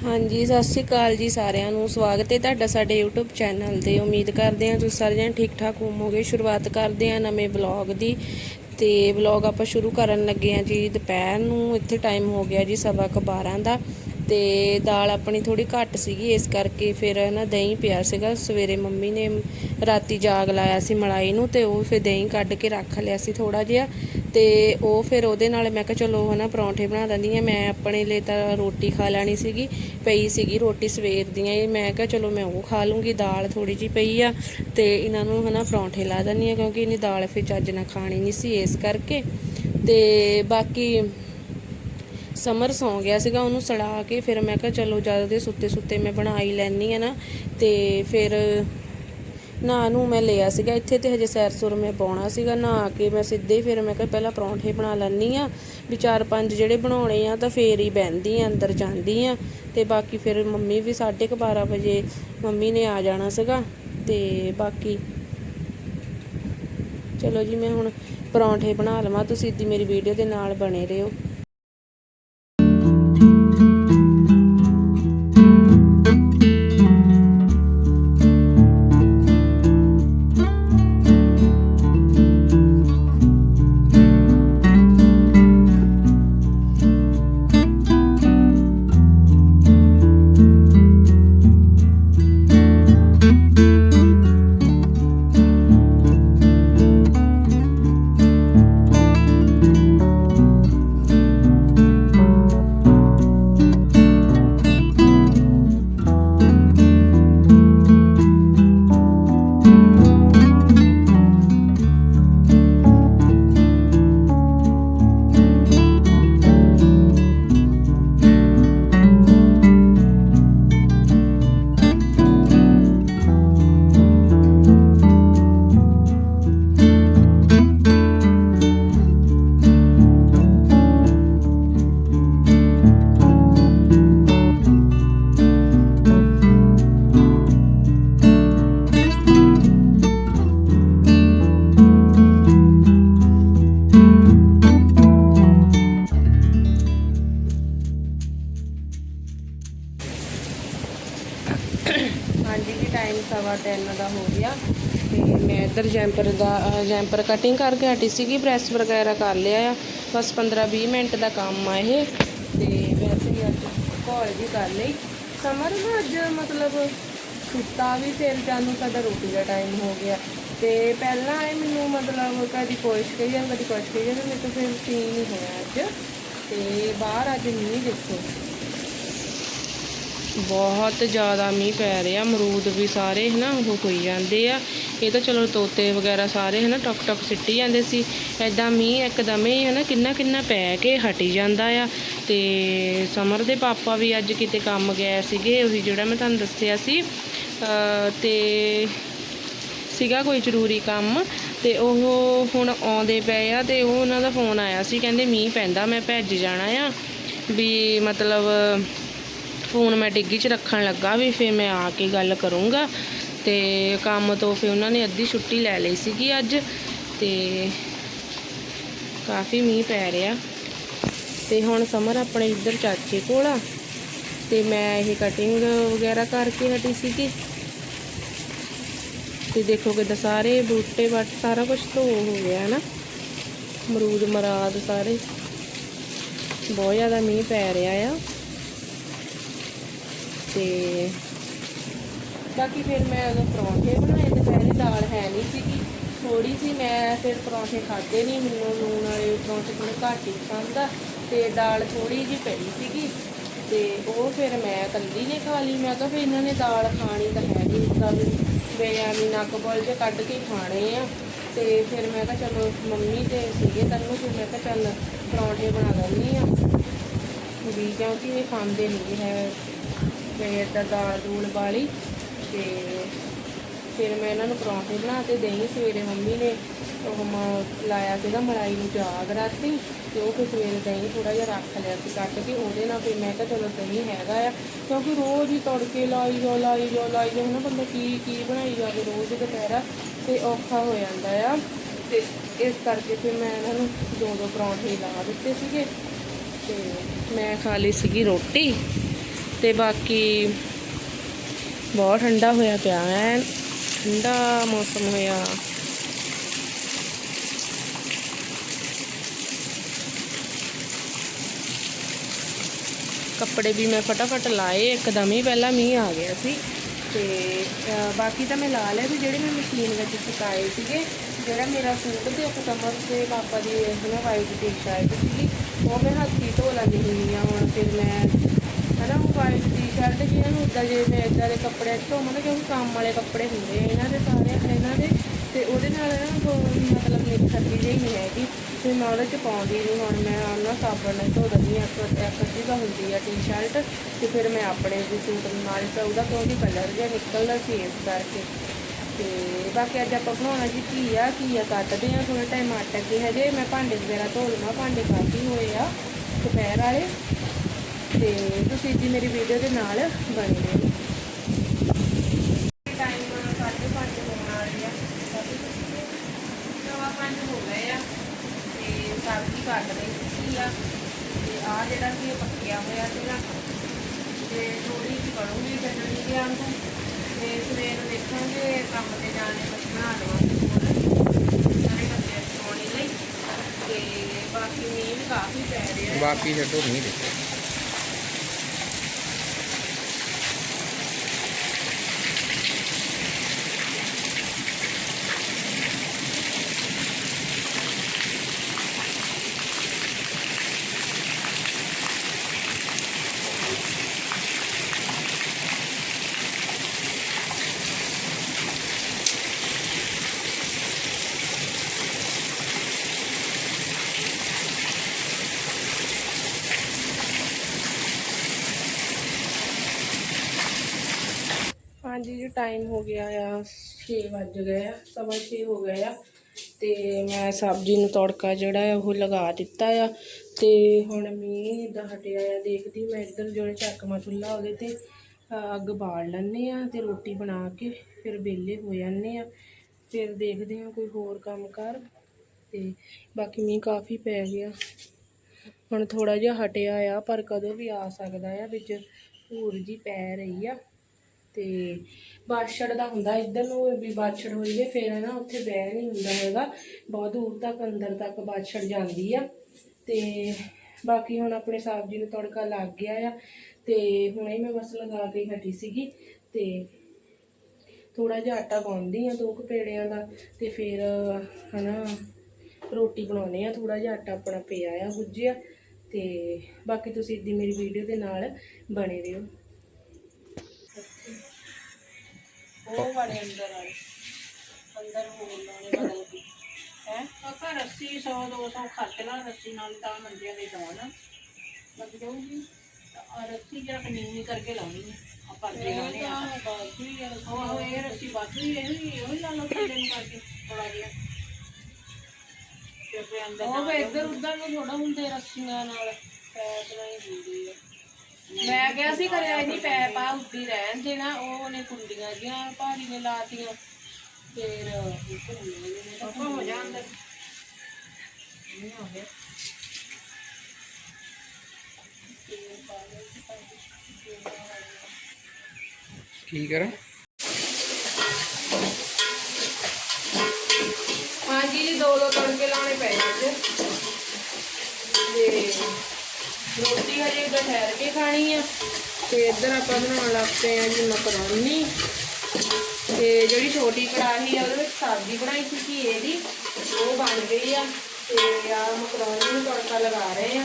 ਹਾਂਜੀ, ਸਤਿ ਸ਼੍ਰੀ ਅਕਾਲ ਜੀ ਸਾਰਿਆਂ ਨੂੰ। ਸਵਾਗਤ ਹੈ ਤੁਹਾਡਾ ਸਾਡੇ YouTube ਚੈਨਲ ਤੇ। ਉਮੀਦ ਕਰਦੇ ਹਾਂ ਤੁਸੀਂ ਸਾਰੇ ਜਣ ਠੀਕ ਠਾਕ ਹੋਵੋਗੇ। ਸ਼ੁਰੂਆਤ ਕਰਦੇ ਹਾਂ ਨਵੇਂ ਵਲੌਗ ਦੀ। ਤੇ ਵਲੌਗ ਆਪਾਂ ਸ਼ੁਰੂ ਕਰਨ ਲੱਗੇ ਹਾਂ ਜੀ ਦੁਪਹਿਰ ਨੂੰ। ਇੱਥੇ ਟਾਈਮ ਹੋ ਗਿਆ ਜੀ ਸਵਾ ਕੁ 12 ਦਾ। ਤੇ ਦਾਲ ਆਪਣੀ ਥੋੜੀ ਘੱਟ ਸੀਗੀ, ਇਸ ਕਰਕੇ ਫਿਰ ਨਾ ਦਹੀਂ ਪਿਆ ਸੀਗਾ। ਸਵੇਰੇ ਮੰਮੀ ਨੇ ਰਾਤੀ ਜਾਗ ਲਾਇਆ ਸੀ ਮਲਾਈ ਨੂੰ ਤੇ ਉਹ ਫਿਰ ਦਹੀਂ ਕੱਢ ਕੇ ਰੱਖ ਲਿਆ ਸੀ ਥੋੜਾ ਜਿਹਾ। ਤੇ ਉਹ ਫਿਰ ਉਹਦੇ ਨਾਲ ਮੈਂ ਕਿਹਾ ਚਲੋ ਹਨਾ ਪਰੌਂਠੇ ਬਣਾ ਦਿੰਦੀ ਆ ਮੈਂ ਆਪਣੇ ਲਈ ਤਾਂ ਰੋਟੀ ਖਾ ਲੈਣੀ ਸੀਗੀ, ਪਈ ਸੀਗੀ ਰੋਟੀ ਸਵੇਰ ਦੀਆਂ ਹੀ ਮੈਂ ਕਿਹਾ ਚਲੋ ਮੈਂ ਉਹ ਖਾ ਲੂੰਗੀ, ਦਾਲ ਥੋੜੀ ਜੀ ਪਈ ਆ ਤੇ ਇਹਨਾਂ ਨੂੰ ਹਨਾ ਪਰੌਂਠੇ ਲਾ ਦਿੰਦੀ ਆ ਕਿਉਂਕਿ ਇਹਨੀ ਦਾਲ ਫਿਰ ਚੱਜ ਨਾਲ ਖਾਣੀ ਨਹੀਂ ਸੀ ਇਸ ਕਰਕੇ। ਤੇ ਬਾਕੀ ਸਮਰ ਸੌਂ ਗਿਆ ਸੀਗਾ ਉਹਨੂੰ ਸੜਾ ਕੇ, ਫਿਰ ਮੈਂ ਕਿਹਾ ਚਲੋ ਜਦ ਦੇ ਸੁੱਤੇ ਸੁੱਤੇ ਮੈਂ ਬਣਾ ਹੀ ਲੈਣੀ ਆ ਨਾ। ਤੇ ਫਿਰ ਨਾ ਨੂੰ ਮੈਂ ਲਿਆ ਸੀਗਾ, ਇੱਥੇ ਤੇ ਹਜੇ ਸੈਰ ਸੁਰ ਮੈਂ ਪਾਉਣਾ ਸੀਗਾ ਨਹਾ ਕੇ ਮੈਂ ਸਿੱਧੇ ਹੀ ਫਿਰ ਮੈਂ ਕਿਹਾ ਪਹਿਲਾਂ ਪਰੌਂਠੇ ਬਣਾ ਲੈਣੀ ਆ ਵੀ ਚਾਰ ਪੰਜ ਜਿਹੜੇ ਬਣਾਉਣੇ ਆ ਤਾਂ ਫੇਰ ਹੀ ਬਹਿੰਦੀ ਆ ਅੰਦਰ ਜਾਂਦੀ ਆ ਤੇ ਬਾਕੀ ਫਿਰ ਮੰਮੀ ਵੀ 12:30 ਵਜੇ ਮੰਮੀ ਨੇ ਆ ਜਾਣਾ ਸੀਗਾ, ਤੇ ਬਾਕੀ ਚਲੋ ਜੀ ਮੈਂ ਹੁਣ ਪਰੌਂਠੇ ਬਣਾ ਲਵਾਂ, ਤੁਸੀਂ ਇੱਦੀ ਮੇਰੀ ਵੀਡੀਓ ਦੇ ਨਾਲ ਬਣੇ ਰਹੋ। ਇੱਧਰ ਜੈਂਪਰ ਦਾ ਜੈਂਪਰ ਕਟਿੰਗ ਕਰਕੇ ਹਟੀ ਸੀਗੀ, ਪ੍ਰੈਸ ਵਗੈਰਾ ਕਰ ਲਿਆ ਆ। ਬਸ 15-20 ਮਿੰਟ ਦਾ ਕੰਮ ਆ ਇਹ। ਤੇ ਵੈਸੇ ਹੀ ਅੱਜ ਘੋਲ ਵੀ ਕਰ ਲਈ। ਸਮਰ ਨਾ ਅੱਜ ਮਤਲਬ ਸੁੱਤਾ ਵੀ ਫਿਰ ਜਾਨੂੰ ਸਾਡਾ ਰੋਟੀ ਦਾ ਟਾਈਮ ਹੋ ਗਿਆ। ਤੇ ਪਹਿਲਾਂ ਇਹ ਮੈਨੂੰ ਮਤਲਬ ਕਦੀ ਕੋਸ਼ਿਸ਼ ਕਰੀ ਜਾਂ ਕਦੀ ਕੋਸ਼ਿਸ਼ ਕਰੀ ਜਾਂ ਮੇਰੇ ਤੋਂ ਫਿਰ ਸੀਨ ਨਹੀਂ ਹੋਇਆ ਅੱਜ। ਤੇ ਬਾਹਰ ਅੱਜ ਮੀਂਹ ਦੇਖੋ। ਬਹੁਤ ਜ਼ਿਆਦਾ ਮੀਂਹ ਪੈ ਰਿਹਾ, ਅਮਰੂਦ ਵੀ ਸਾਰੇ ਹਨਾ ਉਹ ਹੋਈ ਜਾਂਦੇ ਆ। ਇਹ ਤਾਂ ਚਲੋ ਤੋਤੇ ਵਗੈਰਾ ਸਾਰੇ ਹਨਾ ਟਕ ਟਕ ਸਿੱਟੀ ਜਾਂਦੇ ਸੀ। ਐਦਾਂ ਮੀਂਹ ਇੱਕਦਮ ਹੀ ਹਨਾ ਕਿੰਨਾ ਕਿੰਨਾ ਪੈ ਕੇ ਹਟੀ ਜਾਂਦਾ ਆ। ਤੇ ਸਮਰ ਦੇ ਪਾਪਾ ਵੀ ਅੱਜ ਕਿਤੇ ਕੰਮ ਗਏ ਸੀਗੇ, ਉਹੀ ਜਿਹੜਾ ਮੈਂ ਤੁਹਾਨੂੰ ਦੱਸਿਆ ਸੀ। ਅਹ ਤੇ ਸੀਗਾ ਕੋਈ ਜ਼ਰੂਰੀ ਕੰਮ ਤੇ ਉਹ ਹੁਣ ਆਉਂਦੇ ਪਏ ਆ ਤੇ ਉਹ ਉਹਨਾਂ ਦਾ ਫੋਨ ਆਇਆ ਸੀ, ਕਹਿੰਦੇ ਮੀਂਹ ਪੈਂਦਾ, ਮੈਂ ਭੱਜ ਜਾਣਾ ਆ। ਵੀ ਮਤਲਬ ਫੋਨ ਮੈਂ ਡਿੱਗੀ 'ਚ ਰੱਖਣ ਲੱਗਾ ਵੀ ਫਿਰ ਮੈਂ ਆ ਕੇ ਗੱਲ ਕਰੂੰਗਾ। ਤੇ ਕੰਮ ਤੋਂ ਫਿਰ ਉਹਨਾਂ ਨੇ ਅੱਧੀ ਛੁੱਟੀ ਲੈ ਲਈ ਸੀਗੀ ਅੱਜ ਤੇ ਕਾਫੀ ਮੀਂਹ ਪੈ ਰਿਹਾ। ਤੇ ਹੁਣ ਸਮਰ ਆਪਣੇ ਇੱਧਰ ਚਾਚੇ ਕੋਲ ਆ ਤੇ ਮੈਂ ਇਹ ਕਟਿੰਗ ਵਗੈਰਾ ਕਰਕੇ ਹਟੀ ਸੀਗੀ। ਤੇ ਦੇਖੋ ਕਿਦਾਂ ਸਾਰੇ ਬੂਟੇ ਵੱਟ ਸਾਰਾ ਕੁਝ ਧੋ ਹੋ ਗਿਆ ਨਾ। ਮਰੂਦ ਮਰਾਦ ਸਾਰੇ ਬਹੁਤ ਜ਼ਿਆਦਾ ਮੀਂਹ ਪੈ ਰਿਹਾ ਆ। ਤੇ ਬਾਕੀ ਫਿਰ ਮੈਂ ਉਦੋਂ ਪਰੌਂਠੇ ਬਣਾਏ ਦੁਪਹਿਰੇ ਦਾਲ ਹੈ ਨਹੀਂ ਸੀਗੀ ਥੋੜੀ ਸੀ ਮੈਂ ਫਿਰ ਪਰੌਂਠੇ ਖਾਦੇ ਨਹੀਂ, ਮੈਨੂੰ ਲੂਣ ਵਾਲੇ ਪਰੌਂਠੇ ਥੋੜੇ ਘੱਟ ਹੀ ਪਸੰਦ ਆ ਤੇ ਦਾਲ ਥੋੜੀ ਜਿਹੀ ਪਈ ਸੀਗੀ ਤੇ ਉਹ ਫਿਰ ਮੈਂ ਇਕੱਲੀ ਨੇ ਖਾ ਲਈ, ਮੈਂ ਤਾਂ ਫਿਰ ਇਹਨਾਂ ਨੇ ਦਾਲ ਖਾਣੀ ਤਾਂ ਹੈ ਨਹੀਂ ਤਾਂ ਵੀ ਬੇਯਾਨੀ ਨੱਕ ਬੋਲ ਜੇ ਕੱਢ ਕੇ ਖਾਣੇ ਆ ਤੇ ਫਿਰ ਮੈਂ ਕਿਹਾ ਚਲੋ ਮੰਮੀ ਤੇ ਸੀਗੇ ਤੈਨੂੰ ਫਿਰ ਮੈਂ ਕਿਹਾ ਚੱਲ ਪਰੌਂਠੇ ਬਣਾ ਦਿੰਦੀ ਆ ਵੀ ਕਿਉਂਕਿ ਇਹ ਖਾਂਦੇ ਨਹੀਂ ਹੈ ਤੇ ਏਦਾਂ ਦਾਲ ਦੂਲ ਵਾਲੀ ਤੇ ਫਿਰ ਮੈਂ ਇਹਨਾਂ ਨੂੰ ਪਰੌਂਠੇ ਬਣਾ ਕੇ ਦਹੀਂ ਸਵੇਰੇ ਮੰਮੀ ਨੇ ਉਹ ਮ- ਲਾਇਆ ਸੀਗਾ ਮਲਾਈ ਨੂੰ ਜਾਗ ਰਾਤੀ ਤੇ ਉਹ ਫਿਰ ਸਵੇਰੇ ਦਹੀਂ ਥੋੜਾ ਜਿਹਾ ਰੱਖ ਲਿਆ ਸੀ ਕੱਟ ਕੇ। ਉਹਦੇ ਨਾਲ ਫਿਰ ਮੈਂ ਕਿਹਾ ਚਲੋ ਦਹੀਂ ਹੈਗਾ ਆ, ਕਿਉਂਕਿ ਰੋਜ਼ ਹੀ ਤੜਕੇ ਲਾਈ ਜਾਓ ਲਾਈ ਜਾਓ ਲਾਈ ਜਾਓ ਨਾ ਬੰਦਾ ਕੀ ਕੀ ਬਣਾਈ ਜਾਵੇ ਰੋਜ਼ ਦੁਪਹਿਰਾ ਤੇ ਔਖਾ ਹੋ ਜਾਂਦਾ ਆ। ਤੇ ਇਸ ਕਰਕੇ ਫਿਰ ਮੈਂ ਇਹਨਾਂ ਨੂੰ ਦੋ ਦੋ ਪਰੌਂਠੇ ਲਾ ਦਿੱਤੇ ਸੀਗੇ ਤੇ ਮੈਂ ਖਾ ਲਈ ਸੀਗੀ ਰੋਟੀ। ਤੇ ਬਾਕੀ ਬਹੁਤ ਠੰਡਾ ਹੋਇਆ ਪਿਆ ਹੈ। ਠੰਡਾ ਮੌਸਮ ਹੋਇਆ। ਕੱਪੜੇ ਵੀ ਮੈਂ ਫਟਾਫਟ ਲਾਏ, ਇੱਕਦਮ ਹੀ ਪਹਿਲਾਂ ਮੀਂਹ ਆ ਗਿਆ ਸੀ। ਤੇ ਬਾਕੀ ਤਾਂ ਮੈਂ ਲਾ ਲਿਆ ਸੀ ਜਿਹੜੇ ਮੈਂ ਮਸ਼ੀਨ ਵਿੱਚ ਸੁਕਾਏ ਸੀਗੇ। ਜਿਹੜਾ ਮੇਰਾ ਸੂਟ ਤੇ ਇੱਕ ਕਮਰ ਤੇ ਪਾਪਾ ਦੀ ਹਨਾ ਵਾਈਟ ਟੀ-ਸ਼ਰਟ ਸੀਗੀ, ਉਹ ਮੈਂ ਹੱਥੀ ਧੋ ਲੈਂਦੀ ਹੁੰਦੀ ਆ ਹੁਣ ਫਿਰ ਮੈਂ ਹਨਾ, ਉਹ ਵਾਈਟ ਟੀ-ਸ਼ਰਟ ਜਿਹਨਾਂ ਨੂੰ ਉੱਦਾਂ ਜੇ ਮੈਂ ਇਦਾਂ ਦੇ ਕੱਪੜੇ ਧੋਵਾਂ ਨਾ ਕਿਉਂਕਿ ਕੰਮ ਵਾਲੇ ਕੱਪੜੇ ਹੁੰਦੇ ਇਹਨਾਂ ਦੇ ਸਾਰੇ, ਇਹਨਾਂ ਦੇ, ਤੇ ਉਹਦੇ ਨਾਲ ਨਾ ਮਤਲਬ ਮੇਰੀ ਖੱਤੀ ਜਿਹੀ ਨਹੀਂ ਹੈਗੀ, ਤੇ ਮੈਂ ਉਹਦੇ ਚ ਪਾਉਂਦੀ ਨਹੀਂ ਹੁਣ, ਮੈਂ ਉਹਨਾਂ ਸਾਬਣ ਨਾਲ ਧੋ ਦਿੰਦੀ ਹਾਂ, ਇੱਕ ਇੱਕ ਅੱਧੀ ਤਾਂ ਹੁੰਦੀ ਆ ਟੀ-ਸ਼ਰਟ ਤੇ ਫਿਰ ਮੈਂ ਆਪਣੇ ਵੀ ਸੂਟ ਨਾਲ ਤਾਂ ਉਹਦਾ ਕਿਉਂਕਿ ਕਲਰ ਜਿਹਾ ਨਿਕਲਦਾ ਸੀ ਇਸ ਕਰਕੇ। ਤੇ ਬਾਕੀ ਅੱਜ ਆਪਾਂ ਬਣਾਉਣਾ ਜੀ ਘੀਆ ਘੀਆ ਕੱਟਦੇ ਆ ਥੋੜਾ ਟਾਈਮ ਅਟਕ ਕੇ ਹਜੇ ਮੈਂ ਭਾਂਡੇ ਵਗੈਰਾ ਧੋ ਲਵਾਂ, ਭਾਂਡੇ ਕਾਫੀ ਹੋਏ ਆ, ਦੁਪਹਿਰ ਵਾਲੇ। ਤੇ ਤੁਸੀਂ ਜੀ ਮੇਰੀ ਵੀਡੀਓ ਦੇ ਨਾਲ ਬਣੇ ਰਹੋ ਟਾਈਮ ਸਾਢੇ ਪੰਜ ਹੋਣ ਵਾਲੀ ਆ। ਸਵਾ ਪੰਜ ਹੋ ਗਏ ਆ। ਤੇ ਸਬਜ਼ੀ ਕੱਟ ਰਹੀ ਸੀ ਆ। ਤੇ ਆ ਜਿਹੜਾ ਸੀ ਇਹ ਪੱਕਿਆ ਹੋਇਆ ਸੀਗਾ। ਤੇ ਥੋੜੀ ਜਿਹੀ ਕਰੂੰਗੀ ਚਟਣੀ ਦੇ ਆਂਗੂ ਤੇ ਸਵੇਰ ਨੂੰ ਦੇਖਾਂਗੇ ਕੰਮ ਤੇ ਜਾਣੇ ਕੁਛ ਬਣਾ ਲਵਾਂਗੇ ਸਾਰੇ ਬੱਚੇ ਸੋਣੀ ਲਈ। ਤੇ ਬਾਕੀ ਮੀਂਹ ਕਾਫੀ ਪੈ ਰਿਹਾ। ਬਾਕੀ ਛੱਡੋ ਨਹੀਂ ਦੇ ਹਾਂਜੀ ਜੀ ਟਾਈਮ ਹੋ ਗਿਆ ਆ 6 ਵੱਜ ਗਏ ਆ, ਸਵਾ 6 ਹੋ ਗਏ ਆ। ਤੇ ਮੈਂ ਸਬਜ਼ੀ ਨੂੰ ਤੜਕਾ ਜਿਹੜਾ ਆ, ਉਹ ਲਗਾ ਦਿੱਤਾ ਆ। ਤੇ ਹੁਣ ਮੀਂਹ ਦਾ ਹਟਿਆ ਆ, ਦੇਖਦੀ ਮੈਂ ਇੱਧਰ ਜਿਹੜੇ ਚੱਕਮਾ ਚੁੱਲ੍ਹਾ ਉਹਦੇ ਤੇ ਅੱਗ ਬਾਲ ਲੈਂਦੇ ਆ ਤੇ ਰੋਟੀ ਬਣਾ ਕੇ ਫਿਰ ਵਿਹਲੇ ਹੋ ਜਾਂਦੇ ਆ। ਫਿਰ ਦੇਖਦੇ ਆ ਕੋਈ ਹੋਰ ਕੰਮ ਕਰ। ਤੇ ਬਾਕੀ ਮੀਂਹ ਕਾਫੀ ਪੈ ਗਿਆ। ਹੁਣ ਥੋੜਾ ਜਿਹਾ ਹਟਿਆ ਆ, ਪਰ ਕਦੋਂ ਵੀ ਆ ਸਕਦਾ ਆ, ਵਿੱਚ ਧੂੜ ਜੀ ਪੈ ਰਹੀ ਆ। ਤੇ ਬਾਛੜ ਦਾ ਹੁੰਦਾ ਇੱਧਰ ਨੂੰ, ਵੀ ਬਾਛੜ ਹੋਈ ਹੈ ਫਿਰ ਨਾ ਉੱਥੇ ਬਹਿ ਨਹੀਂ ਹੁੰਦਾ ਹੈਗਾ। ਬਹੁਤ ਦੂਰ ਤੱਕ, ਅੰਦਰ ਤੱਕ ਬਾਛੜ ਜਾਂਦੀ ਆ। ਤੇ ਬਾਕੀ ਹੁਣ ਆਪਣੇ ਸਬਜ਼ੀ ਨੂੰ ਤੜਕਾ ਲੱਗ ਗਿਆ ਆ। ਤੇ ਹੁਣੇ ਮੈਂ ਬਸ ਲਗਾ ਕੇ ਹਟੀ ਸੀਗੀ। ਤੇ ਥੋੜਾ ਜਿਹਾ ਆਟਾ ਪਾਉਂਦੀ ਆ ਦੋ ਕੁ ਪੇੜਿਆਂ ਦਾ। ਤੇ ਫਿਰ ਹਨਾ ਰੋਟੀ ਬਣਾਉਣੇ ਆ। ਥੋੜਾ ਜਿਹਾ ਆਟਾ ਆਪਣਾ ਪਿਆ ਆ ਗੁੱਜਿਆ ਤੇ ਬਾਕੀ ਤੁਸੀਂ ਇੱਦੀ ਮੇਰੀ ਵੀਡੀਓ ਦੇ ਨਾਲ ਬਣੇ ਰਹੋ। ਉਹ ਵਾਲੇ ਅੰਦਰ ਆਏ ਅੰਦਰ ਹੋਰ ਲਾਉਣੇ ਬਦਲ ਕੇ ਹੈ? ਕਾਕਾ ਰੱਸੀ 100 200 ਖਰਚ ਲਾ ਰੱਸੀ ਨਾਲ ਤਾਂ ਮੰਜਿਆਂ ਦੇ ਦਵਾਉਣਾ ਲੱਗ ਜਾਊਗੀ। ਆ ਰੱਸੀ ਜਰਾ ਨੀਵੀਂ ਕਰਕੇ ਲਾਉਣੀ ਹੈ ਆ ਪਰਦੇ ਲਾਉਣੇ ਆ। ਬਾਕੀ ਯਾਰ ਉਹ ਉਹ ਇਹ ਰੱਸੀ ਵਾਧੂ ਹੀ ਇਹ ਵੀ ਉਹ ਹੀ ਲਾ ਲਓ ਥੱਲੇ ਨੂੰ ਕਰਕੇ ਥੋੜਾ ਜਿਹਾ। ਉਹ ਇੱਧਰ ਉੱਧਰ ਨੂੰ ਥੋੜਾ ਹੁੰਦੇ ਰੱਸੀਆਂ ਨਾਲ। ਨਾਲ ਹੀ ਹੁੰਦੀ ਆ। ਮੈਂ ਕਿਹਾ ਸੀ ਕਰਿਆ ਨਹੀਂ ਪੈਪ ਆ ਉੱਦੀ ਰਹਿਣ ਦੇਣਾ ਉਹ ਉਹਨੇ ਕੁੰਡੀਆਂ ਜੀਆਂ ਭਾਰੀ ਨੇ ਲਾਤੀਆਂ। ਫਿਰ ਘੁੰਮੇ ਨੇ ਪਾਪਾ ਹੋ ਜਾ ਅੰਦਰ। ਨਹੀਂ ਹੋ ਗਿਆ ਕੀ ਕਰਾਂ? ਹਾਂਜੀ ਜੀ ਦੋ ਦੋ ਤੜਕੇ ਲਾਉਣੇ ਪੈ ਜਾਂਦੇ ਤੇ ਰੋਟੀ ਹਜੇ ਦੁਪਹਿਰ ਕੇ ਖਾਣੀ ਆ। ਤੇ ਇੱਧਰ ਆਪਾਂ ਬਣਾਉਣ ਲੱਗ ਪਏ ਆ ਜੀ ਮਕਰੋਨੀ। ਤੇ ਜਿਹੜੀ ਛੋਟੀ ਕੜਾਹੀ ਆ, ਉਹਦੇ ਵਿੱਚ ਸਬਜ਼ੀ ਬਣਾਈ ਸੀ ਘੀਏ ਦੀ ਉਹ ਬਣ ਗਈ ਆ। ਤੇ ਆ ਮਕਰੋਨੀ ਨੂੰ ਤੜਕਾ ਲਗਾ ਰਹੇ ਆ।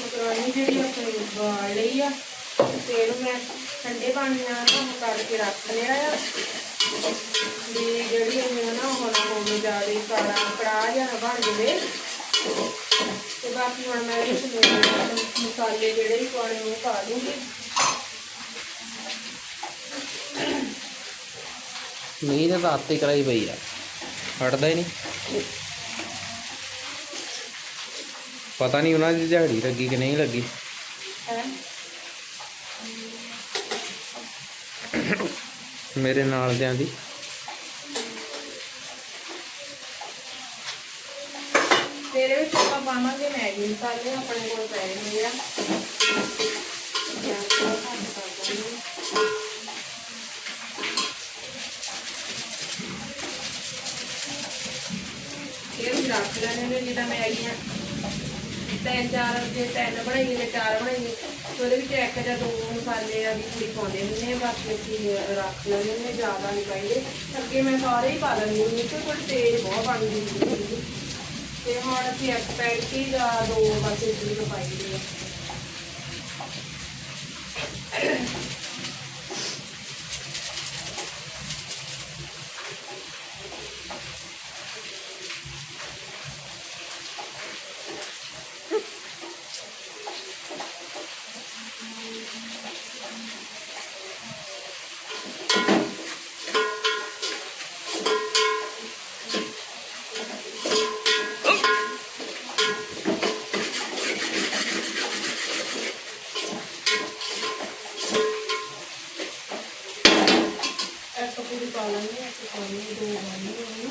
ਮਕਰੋਨੀ ਜਿਹੜੀ ਆਪਣੀ ਉਬਾਲ ਲਈ ਆ। ਤੇ ਇਹਨੂੰ ਮੈਂ ਠੰਡੇ ਪਾਣੀ ਨਾਲ ਉਹ ਕਰਕੇ ਰੱਖ ਲਿਆ ਆ। ਵੀ ਜਿਹੜੀ ਇਹ ਨਾ ਹੁਣ ਹੋਵੇ ਜ਼ਿਆਦਾ ਸਾਰਾ ਕੜਾਹ ਜਾਂ ਨਾ ਬਣ ਜਾਵੇ। ਬਾਕੀ ਹੁਣ ਮੈਂ ਵਿੱਚ ਲੂਣ, ਮਸਾਲੇ ਜਿਹੜੇ ਵੀ ਪਾਣੇ ਉਹ ਪਾ ਦੂੰਗੀ ਮੀਂਹ ਨੇ ਤਾਂ ਆਤੇ ਕਰਾਈ ਪਈ ਆ। ਹਟਦਾ ਹੀ ਨਹੀਂ। ਪਤਾ ਨਹੀਂ ਉਹਨਾਂ ਦੀ ਦਿਹਾੜੀ ਲੱਗੀ ਕਿ ਨਹੀਂ ਲੱਗੀ। ਮੇਰੇ ਨਾਲ ਦਿਆਂ ਦੀ। ਪਾਵਾਂਗੇ ਮੈਗੀ ਮਸਾਲੇ ਆਪਣੇ ਕੋਲ ਪਏ ਹੋਏ ਆ ਇਹ ਰੱਖ ਲੈਣੇ ਨੇ ਜਿੱਦਾਂ ਮੈਗੀਆਂ। ਤਿੰਨ ਚਾਰ ਜੇ ਤਿੰਨ ਬਣਾਈਏ ਤੇ ਚਾਰ ਬਣਾਈਏ। ਉਹਦੇ ਵਿੱਚ ਇੱਕ ਜਾਂ ਦੋ ਮਸਾਲੇ ਆ ਵੀ ਥੋੜੀ ਪਾਉਂਦੇ ਹੁੰਦੇ ਆ, ਬਾਕੀ ਅਸੀਂ ਰੱਖ ਲੈਂਦੇ ਨੇ ਜ਼ਿਆਦਾ ਨਹੀਂ ਪਾਈਏ ਅੱਗੇ ਮੈਂ ਸਾਰੇ ਹੀ ਪਾ ਲੈਂਦੀ ਹੁੰਦੀ ਤੇਜ਼ ਬਹੁਤ ਬਣ ਤੇ ਹੁਣ ਅਸੀਂ ਇੱਕ ਪੈਕਟ ਜਾਂ ਦੋ ਬਸ ਇਡਲੀ ਪਾਈ ਦੇ ਆ। ਇੱਕ ਪੂਰੀ ਪਾ ਲੈਂਦੇ ਆ ਇੱਕ ਪਾਣੀ ਦੋ ਪਾਣੀ ਉਹਨੂੰ।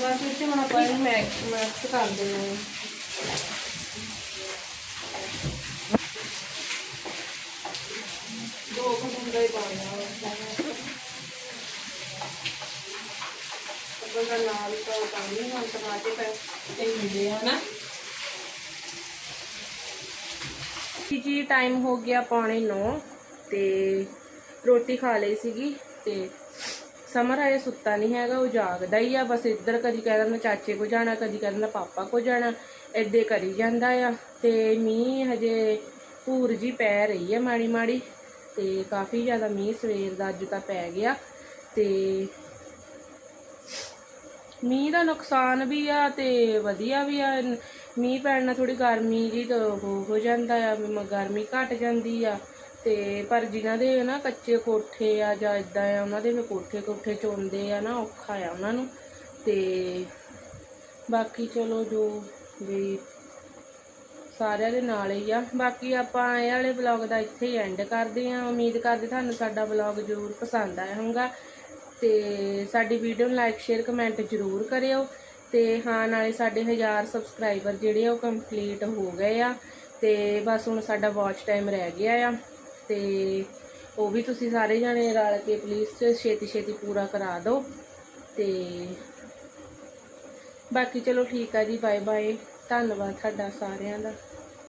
ਬਸ ਇਸ ਹੁਣ ਆਪਾਂ ਇਹਨੂੰ ਮੈਕਸ ਕਰ ਦੇਣਾ ਹੈ। ਦੋ ਹੀ ਪਾਉਣਾ ਬੰਦਾ ਨਾਲ ਹੀ ਪਾਉ ਪਾਣੀ ਨਾਲ ਟਮਾਟੇ ਪੈ ਤੇ ਹੁੰਦੇ ਆ ਜੀ ਟਾਈਮ ਹੋ ਗਿਆ ਪੌਣੇ 9 ਤੇ ਰੋਟੀ ਖਾ ਲਈ ਸੀਗੀ ਤੇ ਸਮਰ ਹਜੇ ਸੁੱਤਾ ਨਹੀਂ ਹੈਗਾ, ਉਹ ਜਾਗਦਾ ਹੀ ਆ। ਬਸ ਇੱਧਰ ਕਦੀ ਕਹਿ ਦਿੰਦਾ ਚਾਚੇ ਕੋ ਜਾਣਾ, ਕਦੀ ਕਹਿ ਦਿੰਦਾ ਪਾਪਾ ਕੋ ਜਾਣਾ, ਏਦੇ ਕਰੀ ਜਾਂਦਾ ਆ। ਤੇ ਮੀਂਹ ਹਜੇ ਭੂਰ ਜੀ ਪੈ ਰਹੀ ਹੈ ਮਾੜੀ ਮਾੜੀ ਤੇ ਕਾਫੀ ਜ਼ਿਆਦਾ ਮੀਂਹ ਸਵੇਰ ਦਾ ਅੱਜ ਤਾਂ ਪੈ ਗਿਆ ਤੇ ਮੀਂਹ ਦਾ ਨੁਕਸਾਨ ਵੀ ਆ ਤੇ ਵਧੀਆ ਵੀ ਆ। ਮੀਂਹ ਪੈਣ ਨਾਲ ਥੋੜੀ ਗਰਮੀ ਜੀ ਤਾਂ ਹੋ ਜਾਂਦਾ ਆ ਮ- ਗਰਮੀ ਘਟ ਜਾਂਦੀ ਆ। ਤੇ ਪਰ ਜਿਨ੍ਹਾਂ ਦੇ ਨਾ ਕੱਚੇ ਕੋਠੇ ਆ ਜਾਂ ਇਦਾਂ ਆ, ਉਹਨਾਂ ਦੇ ਵੀ ਕੋਠੇ ਕੋਠੇ ਚੋਂਦੇ ਆ ਨਾ, ਔਖਾ ਆ ਉਹਨਾਂ ਨੂੰ। ਤੇ ਬਾਕੀ ਚਲੋ ਜੋ ਵੀ ਸਾਰਿਆਂ ਦੇ ਨਾਲ ਹੀ ਆ। ਬਾਕੀ ਆਪਾਂ ਇਹ ਵਾਲੇ ਵਲੌਗ ਦਾ ਇੱਥੇ ਹੀ ਐਂਡ ਕਰਦੇ ਆ ਉਮੀਦ ਕਰਦੇ ਤੁਹਾਨੂੰ ਸਾਡਾ ਵਲੌਗ ਜ਼ਰੂਰ ਪਸੰਦ ਆਇਆ ਹੋਊਗਾ। ਤੇ ਸਾਡੀ ਵੀਡੀਓ ਨੂੰ ਲਾਈਕ ਸ਼ੇਅਰ ਕਮੈਂਟ ਜ਼ਰੂਰ ਕਰਿਓ। ਤੇ ਹਾਂ, ਨਾਲੇ ਸਾਡੇ 1000 ਸਬਸਕ੍ਰਾਈਬਰ ਜਿਹੜੇ ਆ, ਉਹ ਕੰਪਲੀਟ ਹੋ ਗਏ ਆ। ਤੇ ਬਸ ਹੁਣ ਸਾਡਾ ਵਾਚ ਟਾਈਮ ਰਹਿ ਗਿਆ ਆ। ਤੇ ਉਹ ਵੀ ਤੁਸੀਂ ਸਾਰੇ ਜਣੇ ਰਲ ਕੇ ਪਲੀਜ਼ ਛੇਤੀ ਛੇਤੀ ਪੂਰਾ ਕਰਾ ਦਿਓ। ਤੇ ਬਾਕੀ ਚਲੋ ਠੀਕ ਆ ਜੀ ਬਾਏ ਬਾਏ ਧੰਨਵਾਦ ਤੁਹਾਡਾ ਸਾਰਿਆਂ ਦਾ।